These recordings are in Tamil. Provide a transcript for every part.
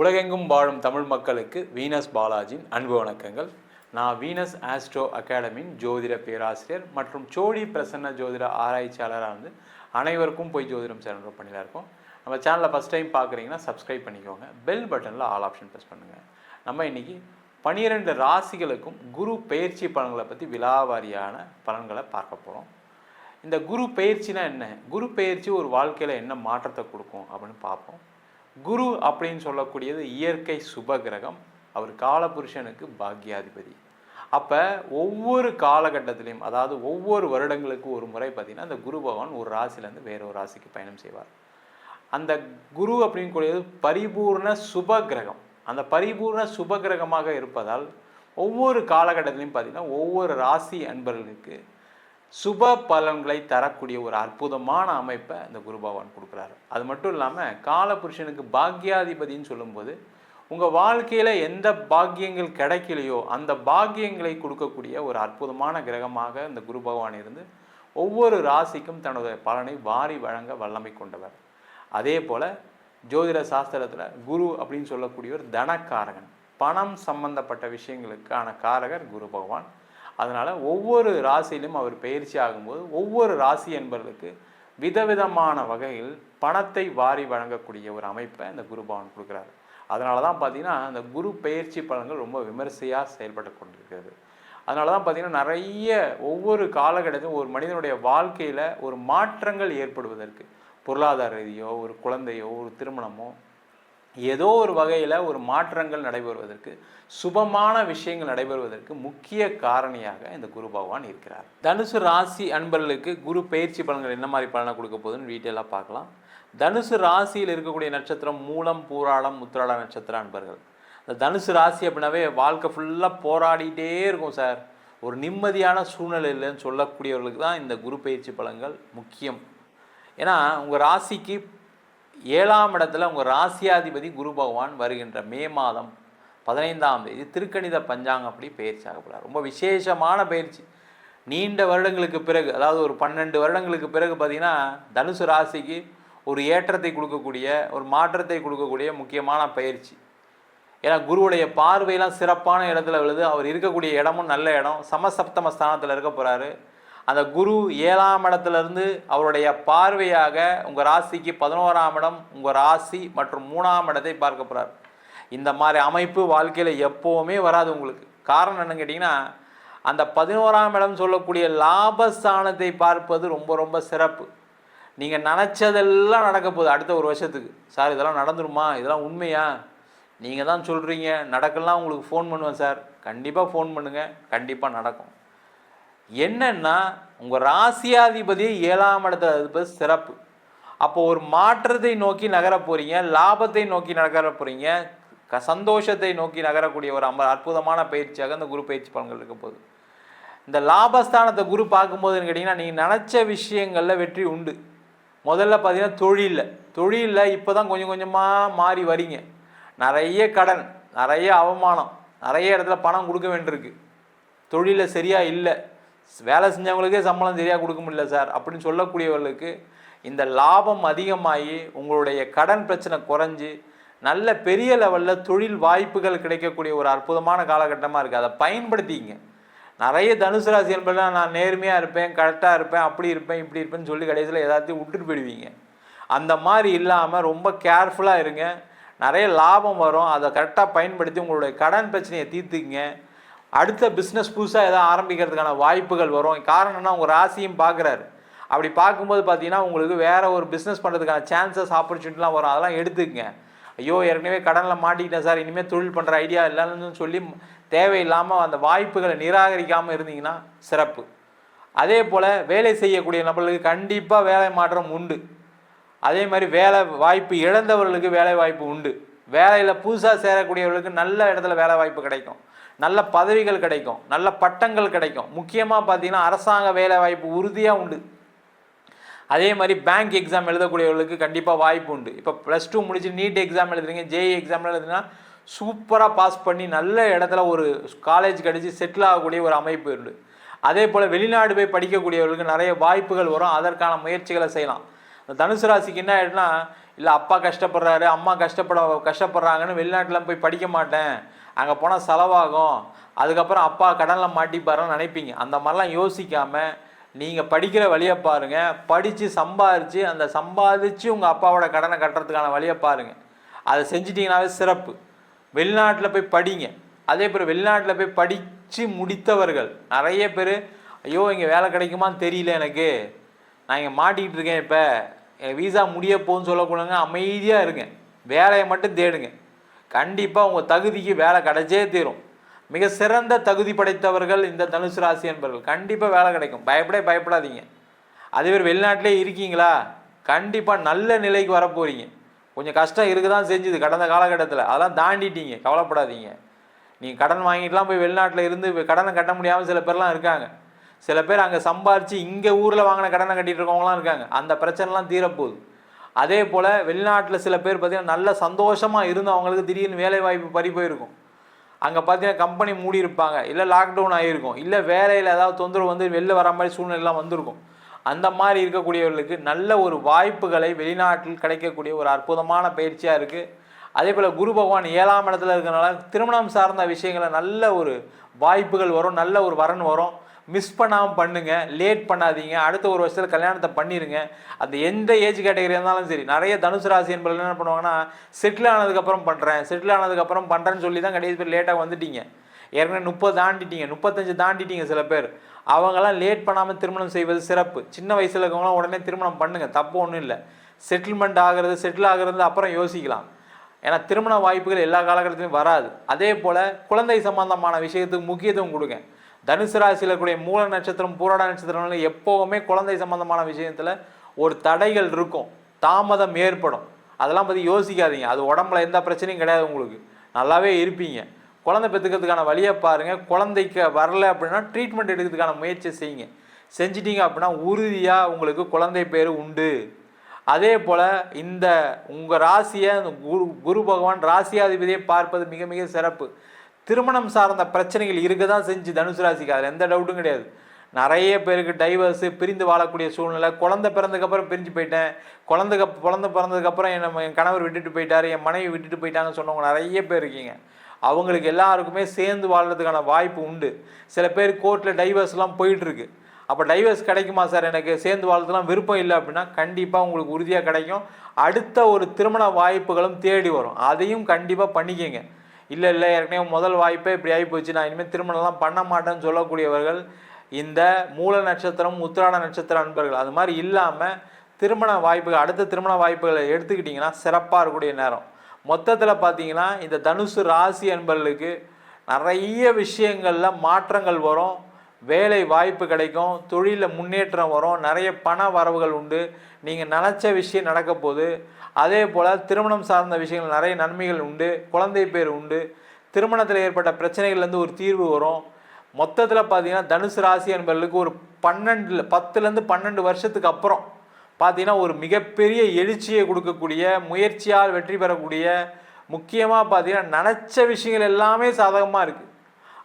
உலகெங்கும் வாழும் தமிழ் மக்களுக்கு வீனஸ் பாலாஜியின் அன்பு வணக்கங்கள். நான் வீனஸ் ஆஸ்ட்ரோ அகாடமியின் ஜோதிட பேராசிரியர் மற்றும் சோழி பிரசன்ன ஜோதிட ஆராய்ச்சியாளராக இருந்து அனைவருக்கும் போய் ஜோதிடம் சேனல் பண்ணிலாம் இருக்கோம். நம்ம சேனலை ஃபஸ்ட் டைம் பார்க்குறீங்கன்னா சப்ஸ்கிரைப் பண்ணிக்கோங்க. பெல் பட்டனில் ஆல் ஆப்ஷன் ப்ரெஸ் பண்ணுங்கள் நம்ம இன்றைக்கி பனிரெண்டு ராசிகளுக்கும் குரு பயிற்சி பலன்களை பற்றி விலாவாரியான பலன்களை பார்க்க போகிறோம் இந்த குரு பயிற்சினா என்ன? குரு பயிற்சி ஒரு வாழ்க்கையில் என்ன மாற்றத்தை கொடுக்கும் அப்படின்னு பார்ப்போம். குரு அப்படின்னு சொல்லக்கூடியது இயற்கை சுப கிரகம் அவர் காலபுருஷனுக்கு பாக்யாதிபதி. அப்போ ஒவ்வொரு காலகட்டத்திலையும் அதாவது ஒவ்வொரு வருடங்களுக்கு ஒரு முறை பார்த்தீங்கன்னா அந்த குரு பகவான் ஒரு ராசிலேருந்து வேற ஒரு ராசிக்கு பயணம் செய்வார். அந்த குரு அப்படின்னு கூடியது பரிபூர்ண சுப கிரகம் அந்த பரிபூர்ண சுப கிரகமாக இருப்பதால் ஒவ்வொரு காலகட்டத்திலையும் பார்த்தீங்கன்னா ஒவ்வொரு ராசி அன்பர்களுக்கு சுப பலன்களை தரக்கூடிய ஒரு அற்புதமான அமைப்பை இந்த குரு பகவான் கொடுக்குறாரு. அது மட்டும் இல்லாமல் காலபுருஷனுக்கு பாக்யாதிபதின்னு சொல்லும்போது உங்கள் வாழ்க்கையில் எந்த பாக்கியங்கள் கிடைக்கலையோ அந்த பாக்கியங்களை கொடுக்கக்கூடிய ஒரு அற்புதமான கிரகமாக இந்த குரு பகவான் இருந்து ஒவ்வொரு ராசிக்கும் தனது பலனை வாரி வழங்க வல்லமை கொண்டவர். அதே போல் ஜோதிட சாஸ்திரத்தில் குரு அப்படின்னு சொல்லக்கூடிய ஒரு தனக்காரகன். பணம் சம்பந்தப்பட்ட விஷயங்களுக்கான காரகர் குரு பகவான். அதனால் ஒவ்வொரு ராசியிலும் அவர் பயிற்சி ஆகும்போது ஒவ்வொரு ராசி என்பவர்களுக்கு விதவிதமான வகையில் பணத்தை வாரி வழங்கக்கூடிய ஒரு அமைப்பை இந்த குருபவன் கொடுக்குறாரு. அதனால தான் பார்த்திங்கன்னா அந்த குரு பயிற்சி பலன்கள் ரொம்ப விமரிசையாக செயல்பட்டு கொண்டிருக்கிறது. அதனால தான் பார்த்தீங்கன்னா நிறைய ஒவ்வொரு காலகட்டத்திலும் ஒரு மனிதனுடைய வாழ்க்கையில் ஒரு மாற்றங்கள் ஏற்படுவதற்கு பொருளாதார ரீதியோ ஒரு குழந்தையோ ஒரு திருமணமோ ஏதோ ஒரு வகையில் ஒரு மாற்றங்கள் நடைபெறுவதற்கு சுபமான விஷயங்கள் நடைபெறுவதற்கு முக்கிய காரணியாக இந்த குரு பகவான் இருக்கிறார். தனுசு ராசி அன்பர்களுக்கு குரு பயிற்சி பலன்கள் என்ன மாதிரி பலனை கொடுக்க போகுதுன்னு டீட்டெயிலாக பார்க்கலாம். தனுசு ராசியில் இருக்கக்கூடிய நட்சத்திரம் மூலம் பூராடம் உத்திராட நட்சத்திர அன்பர்கள். இந்த தனுசு ராசி அப்படின்னாவே வாழ்க்கை ஃபுல்லாக போராடிட்டே இருக்கும் சார். ஒரு நிம்மதியான சூழ்நிலை இல்லைன்னு சொல்லக்கூடியவர்களுக்கு தான் இந்த குரு பயிற்சி பலன்கள் முக்கியம். ஏன்னா உங்கள் ராசிக்கு ஏழாம் இடத்துல உங்கள் ராசியாதிபதி குரு பகவான் வருகின்ற மே மாதம் பதினைந்தாம் தேதி திருக்கணித பஞ்சாங்கம் அப்படி பயிற்சி ஆகப்படுறார் ரொம்ப விசேஷமான பயிற்சி. நீண்ட வருடங்களுக்கு பிறகு அதாவது ஒரு பன்னெண்டு வருடங்களுக்கு பிறகு பார்த்திங்கன்னா தனுசு ராசிக்கு ஒரு ஏற்றத்தை கொடுக்கக்கூடிய ஒரு மாற்றத்தை கொடுக்கக்கூடிய முக்கியமான பயிற்சி. ஏன்னா குருவுடைய பார்வையெல்லாம் சிறப்பான இடத்துல விழுது. அவர் இருக்கக்கூடிய இடமும் நல்ல இடம். சமசப்தம ஸ்தானத்தில் இருக்க போகிறாரு அந்த குரு ஏழாம் இடத்துலேருந்து அவருடைய பார்வையாக உங்கள் ராசிக்கு பதினோராம் இடம் உங்கள் ராசி மற்றும் மூணாம் இடத்தை பார்க்க போகிறார் இந்த மாதிரி அமைப்பு வாழ்க்கையில் எப்போவுமே வராது உங்களுக்கு. காரணம் என்னன்னு கேட்டிங்கன்னா அந்த பதினோராம் இடம் சொல்லக்கூடிய லாபஸ்தானத்தை பார்ப்பது ரொம்ப ரொம்ப சிறப்பு. நீங்கள் நினச்சதெல்லாம் நடக்க போகுது அடுத்த ஒரு வருஷத்துக்கு. சார் இதெல்லாம் நடந்துருமா? இதெல்லாம் உண்மையா? நீங்கள் தான் சொல்கிறீங்க நடக்கலாம் உங்களுக்கு ஃபோன் பண்ணுவேன் சார். கண்டிப்பாக ஃபோன் பண்ணுங்கள் கண்டிப்பாக நடக்கும். என்னன்னா உங்கள் ராசியாதிபதியே ஏழாம் இடத்துல இருப்பது சிறப்பு. அப்போ ஒரு மாற்றத்தை நோக்கி நகர போகிறீங்க லாபத்தை நோக்கி நகர போகிறீங்க க சந்தோஷத்தை நோக்கி நகரக்கூடிய ஒரு அம்ப அற்புதமான பயிற்சியாக இந்த குரு பயிற்சி பலன்கள் இருக்க போகுது. இந்த லாபஸ்தானத்தை குரு பார்க்கும்போதுன்னு கேட்டிங்கன்னா நீங்கள் நினச்ச விஷயங்களில் வெற்றி உண்டு. முதல்ல பார்த்தீங்கன்னா தொழிலில். தொழிலில் இப்போ தான் கொஞ்சம் கொஞ்சமாக மாறி வரீங்க. நிறைய கடன் நிறைய அவமானம் நிறைய இடத்துல பணம் கொடுக்க வேண்டியிருக்கு. தொழிலில் சரியாக இல்லை. வேலை செஞ்சவங்களுக்கே சம்பளம் சரியாக கொடுக்க முடியல சார். அப்படின்னு சொல்லக்கூடியவர்களுக்கு இந்த லாபம் அதிகமாகி உங்களுடைய கடன் பிரச்சனை குறைஞ்சி நல்ல பெரிய லெவலில் தொழில் வாய்ப்புகள் கிடைக்கக்கூடிய ஒரு அற்புதமான காலகட்டமாக இருக்குது அதை பயன்படுத்திங்க நிறைய தனுசு ராசி என்பதெல்லாம் நான் நேர்மையாக இருப்பேன் கரெக்டாக இருப்பேன் அப்படி இருப்பேன் இப்படி இருப்பேன்னு சொல்லி கடைசியில் எல்லாத்தையும் விட்டுட்டு போயிடுவீங்க. அந்த மாதிரி இல்லாமல் ரொம்ப கேர்ஃபுல்லாக இருங்க. நிறைய லாபம் வரும். அதை கரெக்டாக பயன்படுத்தி உங்களுடைய கடன் பிரச்சனையை தீர்த்துக்குங்க. அடுத்த பிஸ்னஸ் புதுசாக எதாவது ஆரம்பிக்கிறதுக்கான வாய்ப்புகள் வரும். காரணம் உங்கள் ராசியும் பார்க்குறாரு. அப்படி பார்க்கும்போது பார்த்தீங்கன்னா உங்களுக்கு வேறு ஒரு பிஸ்னஸ் பண்ணுறதுக்கான சான்சஸ் ஆப்பர்ச்சுனிட்டிலாம் வரும். அதெல்லாம் எடுத்துக்கங்க. ஐயோ ஏற்கனவே கடனில் மாட்டிக்கிட்டேன் சார். இனிமேல் தொழில் பண்ணுற ஐடியா இல்லைன்னு சொல்லி தேவையில்லாமல் அந்த வாய்ப்புகளை நிராகரிக்காமல் இருந்தீங்கன்னா சிறப்பு. அதே போல் வேலை செய்யக்கூடிய நபர்களுக்கு கண்டிப்பாக வேலை மாற்றம் உண்டு. அதே மாதிரி வேலை வாய்ப்பு இழந்தவர்களுக்கு வேலை வாய்ப்பு உண்டு. வேலையில் புதுசாக சேரக்கூடியவர்களுக்கு நல்ல இடத்துல வேலை வாய்ப்பு கிடைக்கும். நல்ல பதவிகள் கிடைக்கும் நல்ல பட்டங்கள் கிடைக்கும். முக்கியமாக பார்த்தீங்கன்னா அரசாங்க வேலை வாய்ப்பு உறுதியாக உண்டு. அதே மாதிரி பேங்க் எக்ஸாம் எழுதக்கூடியவர்களுக்கு கண்டிப்பாக வாய்ப்பு உண்டு. இப்போ ப்ளஸ் டூ முடிச்சு நீட் எக்ஸாம் எழுதுறீங்க ஜேஇ எக்ஸாம் எழுதுனா சூப்பராக பாஸ் பண்ணி நல்ல இடத்துல ஒரு காலேஜ் கிடச்சி செட்டில் ஆகக்கூடிய ஒரு அமைப்பு உண்டு. அதே போல் வெளிநாடு போய் படிக்கக்கூடியவர்களுக்கு நிறைய வாய்ப்புகள் வரும். அதற்கான முயற்சிகளை செய்யலாம். தனுசு ராசிக்கு என்ன ஆகிடும்னா இல்லை அப்பா கஷ்டப்படுறாரு அம்மா கஷ்டப்பட கஷ்டப்படுறாங்கன்னு வெளிநாட்டில் போய் படிக்க மாட்டேன். அங்கே போனால் செலவாகும். அதுக்கப்புறம் அப்பா கடனில் மாட்டிப்பாருன்னு நினைப்பீங்க. அந்த மாதிரிலாம் யோசிக்காமல் நீங்கள் படிக்கிற வழியை பாருங்கள் படித்து சம்பாரித்து அந்த சம்பாதிச்சு உங்கள் அப்பாவோட கடனை கட்டுறதுக்கான வழியை பாருங்கள் அதை செஞ்சிட்டிங்கனாவே சிறப்பு. வெளிநாட்டில் போய் படிங்க. அதே போல் வெளிநாட்டில் போய் படித்து முடித்தவர்கள். நிறைய பேர் ஐயோ இங்கே வேலை கிடைக்குமான்னு தெரியல எனக்கு. நான் இங்கே மாட்டிக்கிட்டு இருக்கேன் இப்போ. என் வீசா முடிய போகுன்னு சொல்லக்கூடாங்க அமைதியாக இருங்க. வேலையை மட்டும் தேடுங்க. கண்டிப்பாக உங்கள் தகுதிக்கு வேலை கிடைச்சே தீரும். மிக சிறந்த தகுதி படைத்தவர்கள் இந்த தனுசு ராசி என்பவர்கள் கண்டிப்பாக வேலை கிடைக்கும். பயப்படே பயப்படாதீங்க. அதே வெளிநாட்டிலே இருக்கீங்களா? கண்டிப்பாக நல்ல நிலைக்கு வர போகிறீங்க கொஞ்சம் கஷ்டம் இருக்க தான் செஞ்சுது கடந்த காலகட்டத்தில். அதெல்லாம் தாண்டிட்டீங்க. கவலைப்படாதீங்க. நீங்கள் கடன் வாங்கிட்டுலாம் போய் வெளிநாட்டில் இருந்து கடனை கட்ட முடியாமல் சில பேர்லாம் இருக்காங்க. சில பேர் அங்கே சம்பாரித்து இங்கே ஊரில் வாங்கின கடனை கட்டிட்டு இருக்கவங்களாம் இருக்காங்க. அந்த பிரச்சனைலாம் தீரப்போகுது. அதே போல் வெளிநாட்டில் சில பேர் பார்த்திங்கன்னா நல்ல சந்தோஷமாக இருந்தவங்களுக்கு திடீர்னு வேலை வாய்ப்பு பறி போயிருக்கும். அங்கே பார்த்தீங்கன்னா கம்பெனி மூடி இருப்பாங்க. இல்லை லாக்டவுன் ஆகியிருக்கும் இல்லை வேலையில் ஏதாவது தொந்தரவு வந்து வெளில வர மாதிரி சூழ்நிலைலாம் வந்திருக்கும். அந்த மாதிரி இருக்கக்கூடியவர்களுக்கு நல்ல ஒரு வாய்ப்புகளை வெளிநாட்டில் கிடைக்கக்கூடிய ஒரு அற்புதமான பயிற்சியாக இருக்குது அதே போல் குரு பகவான் ஏழாம் இடத்துல இருக்கிறனால திருமணம் சார்ந்த விஷயங்களை நல்ல ஒரு வாய்ப்புகள் வரும். நல்ல ஒரு வரன் வரும். மிஸ் பண்ணாமல் பண்ணுங்கள் லேட் பண்ணாதீங்க அடுத்த ஒரு வருஷத்தில் கல்யாணத்தை பண்ணிடுங்க அது எந்த ஏஜ் கேட்டகரி இருந்தாலும் சரி நிறைய தனுசு ராசி என்பதில் என்ன பண்ணுவாங்கன்னா செட்டில் ஆனதுக்கப்புறம் பண்ணுறேன் செட்டில் ஆனதுக்கப்புறம் பண்ணுறேன்னு சொல்லி தான் கடைசி பேர் லேட்டாக வந்துட்டீங்க. ஏற்கனவே முப்பது தாண்டிட்டீங்க முப்பத்தஞ்சு தாண்டிட்டீங்க சில பேர். அவங்களாம் லேட் பண்ணாமல் திருமணம் செய்வது சிறப்பு. சின்ன வயசில் இருக்கவங்களாம் உடனே திருமணம் பண்ணுங்கள் தப்பு ஒன்றும் இல்லை. செட்டில்மெண்ட் ஆகிறது செட்டில் ஆகிறது அப்புறம் யோசிக்கலாம். ஏன்னா திருமண வாய்ப்புகள் எல்லா காலகட்டத்திலும் வராது. அதே போல் குழந்தை சம்பந்தமான விஷயத்துக்கு முக்கியத்துவம் கொடுங்க. தனுசு ராசியில் இருக்கக்கூடிய மூல நட்சத்திரம் பூராட நட்சத்திரம்ல எப்போவுமே குழந்தை சம்பந்தமான விஷயத்தில் ஒரு தடைகள் இருக்கும். தாமதம் ஏற்படும். அதெல்லாம் பற்றி யோசிக்காதீங்க. அது உடம்புல எந்த பிரச்சனையும் கிடையாது உங்களுக்கு. நல்லாவே இருப்பீங்க. குழந்தை பெற்றுக்கிறதுக்கான வழியை பாருங்கள் குழந்தைக்கு வரல அப்படின்னா ட்ரீட்மெண்ட் எடுக்கிறதுக்கான முயற்சி செய்யுங்க. செஞ்சிட்டீங்க அப்படின்னா உறுதியாக உங்களுக்கு குழந்தை பேர் உண்டு. அதே போல் இந்த உங்கள் ராசியை அந்த குரு குரு பகவான் ராசியாதிபதியை பார்ப்பது மிக மிக சிறப்பு. திருமணம் சார்ந்த பிரச்சனைகள் இருக்க தான் செஞ்சு தனுசு ராசிக்கு. அதில் எந்த டவுட்டும் கிடையாது. நிறைய பேருக்கு டைவர்ஸு பிரிந்து வாழக்கூடிய சூழ்நிலை. குழந்தை பிறந்ததுக்கப்புறம் பிரிஞ்சு போயிட்டேன். குழந்தைக்கு குழந்தை பிறந்ததுக்கப்புறம் என் என் கணவர் விட்டுட்டு போயிட்டார் என் மனைவி விட்டுட்டு போயிட்டாங்கன்னு சொன்னவங்க நிறைய பேர் இருக்கீங்க. அவங்களுக்கு எல்லாருக்குமே சேர்ந்து வாழ்கிறதுக்கான வாய்ப்பு உண்டு. சில பேர் கோர்ட்டில் டைவர்ஸ்லாம் போயிட்டுருக்கு அப்போ டைவர்ஸ் கிடைக்குமா சார் எனக்கு? சேர்ந்து வாழ்றதுலாம் விருப்பம் இல்லை அப்படின்னா கண்டிப்பாக உங்களுக்கு உறுதியாக கிடைக்கும். அடுத்த ஒரு திருமண வாய்ப்புகளும் தேடி வரும். அதையும் கண்டிப்பாக பண்ணிக்கங்க. இல்லை இல்லை ஏற்கனவே முதல் வாய்ப்பே இப்படி ஆகி போச்சு நான் இனிமேல் திருமணம்லாம் பண்ண மாட்டேன்னு சொல்லக்கூடியவர்கள் இந்த மூல நட்சத்திரம் உத்திராட நட்சத்திர அன்பர்கள். அது மாதிரி இல்லாமல் திருமண வாய்ப்புகள் அடுத்த திருமண வாய்ப்புகளை எடுத்துக்கிட்டிங்கன்னா சிறப்பாக இருக்கக்கூடிய நேரம். மொத்தத்தில் பார்த்தீங்கன்னா இந்த தனுசு ராசி அன்பர்களுக்கு நிறைய விஷயங்களில் மாற்றங்கள் வரும். வேலை வாய்ப்பு கிடைக்கும் தொழிலில் முன்னேற்றம் வரும் நிறைய பண வரவுகள் உண்டு. நீங்கள் நினச்ச விஷயம் நடக்க போகுது அதே போல் திருமணம் சார்ந்த விஷயங்கள் நிறைய நன்மைகள் உண்டு குழந்தை பேர் உண்டு. திருமணத்தில் ஏற்பட்ட பிரச்சனைகள்லேருந்து ஒரு தீர்வு வரும். மொத்தத்தில் பார்த்தீங்கன்னா தனுசு ராசி என்பவர்களுக்கு ஒரு பன்னெண்டு பத்துலேருந்து பன்னெண்டு வருஷத்துக்கு அப்புறம் பார்த்தீங்கன்னா ஒரு மிகப்பெரிய எழுச்சியை கொடுக்கக்கூடிய முயற்சியால் வெற்றி பெறக்கூடிய முக்கியமாக பார்த்தீங்கன்னா நினச்ச விஷயங்கள் எல்லாமே சாதகமாக இருக்குது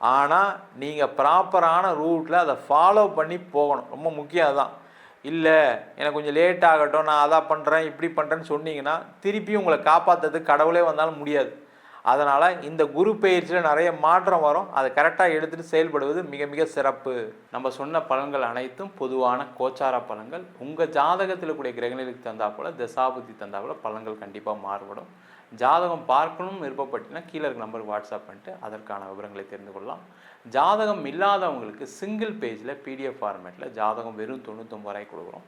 ஆனால் நீங்கள் ப்ராப்பரான ரூட்டில் அதை ஃபாலோ பண்ணி போகணும். ரொம்ப முக்கியம் அதுதான். இல்லை எனக்கு கொஞ்சம் லேட் ஆகட்டும் நான் அதான் பண்ணுறேன் இப்படி பண்ணுறேன்னு சொன்னீங்கன்னா திருப்பி உங்களை காப்பாற்றுறதுக்கு கடவுளே வந்தாலும் முடியாது. அதனால் இந்த குரு பயிற்சியில் நிறைய மாற்றம் வரும். அதை கரெக்டாக எடுத்துகிட்டு செயல்படுவது மிக மிக சிறப்பு. நம்ம சொன்ன பலன்கள் அனைத்தும் பொதுவான கோச்சார பலன்கள். உங்கள் ஜாதகத்தில் கூடிய கிரகநிலைக்கு தந்தால் போல் தசாபுத்தி தந்தால் போல் பலன்கள் கண்டிப்பாக மாறுபடும். ஜாதகம் பார்க்கணும் விருப்பப்பட்டீங்கன்னா கீழே இருக்க நம்பருக்கு வாட்ஸ்அப் பண்ணிட்டு அதற்கான விவரங்களை தெரிந்து கொள்ளலாம். ஜாதகம் இல்லாதவங்களுக்கு சிங்கிள் பேஜில் பிடிஎஃப் ஃபார்மேட்டில் ஜாதகம் வெறும் தொண்ணூத்தொம்பது ரூபாய் கொடுக்குறோம்.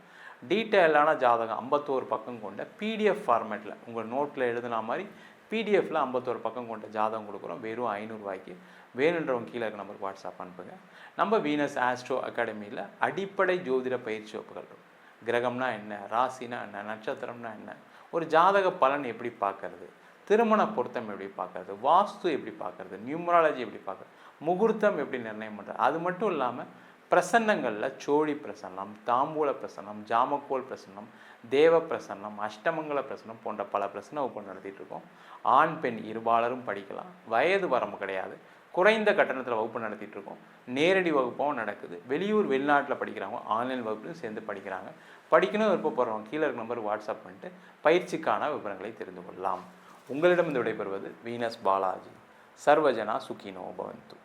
டீட்டெயிலான ஜாதகம் ஐம்பத்தோரு பக்கம் கொண்ட பிடிஎஃப் ஃபார்மேட்டில் உங்கள் நோட்டில் எழுதுன மாதிரி பிடிஎஃப்பில் ஐம்பத்தோரு பக்கம் கொண்ட ஜாதகம் கொடுக்குறோம். வெறும் ஐநூறுரூவாய்க்கு வேணுன்றவங்க கீழே இருக்க நம்பருக்கு வாட்ஸ்அப் அனுப்புங்க. நம்ம வீனஸ் ஆஸ்ட்ரோ அகாடமியில் அடிப்படை ஜோதிட பயிற்சி வகுப்புகள் இருக்கும். கிரகம்னா என்ன? ராசினா என்ன? நட்சத்திரம்னா என்ன? ஒரு ஜாதக பலன் எப்படி பார்க்கறது? திருமண பொருத்தம் எப்படி பார்க்கறது? வாஸ்து எப்படி பார்க்கறது? நியூமராலஜி எப்படி பார்க்கறது? முகூர்த்தம் எப்படி நிர்ணயம் பண்ணுறது அது மட்டும் இல்லாமல் பிரசன்னங்களில் சோழி பிரசன்னம் தாம்பூல பிரசன்னம் ஜாமக்கோல் பிரசன்னம் தேவ பிரசன்னம் அஷ்டமங்கல பிரசன்னம் போன்ற பல பிரசன்ன வகுப்பு நடத்திட்டு இருக்கோம். ஆண் பெண் இருபாலரும் படிக்கலாம். வயது வரம்பு கிடையாது. குறைந்த கட்டணத்தில் வகுப்பு நடத்திட்டு இருக்கோம். நேரடி வகுப்பாகவும் நடக்குது. வெளியூர் வெளிநாட்டில் படிக்கிறவங்க ஆன்லைன் வகுப்புலையும் சேர்ந்து படிக்கிறாங்க. படிக்கணும் விருப்பப்படுறவங்க கீழே இருக்க நம்பர் வாட்ஸ்அப் பண்ணிட்டு பயிற்சிக்கான விவரங்களை தெரிந்து கொள்ளலாம். உங்களிடம் இந்த விடைபெறுவது வீனஸ் பாலாஜி. சர்வஜனா சுக்கினோ பவந்து.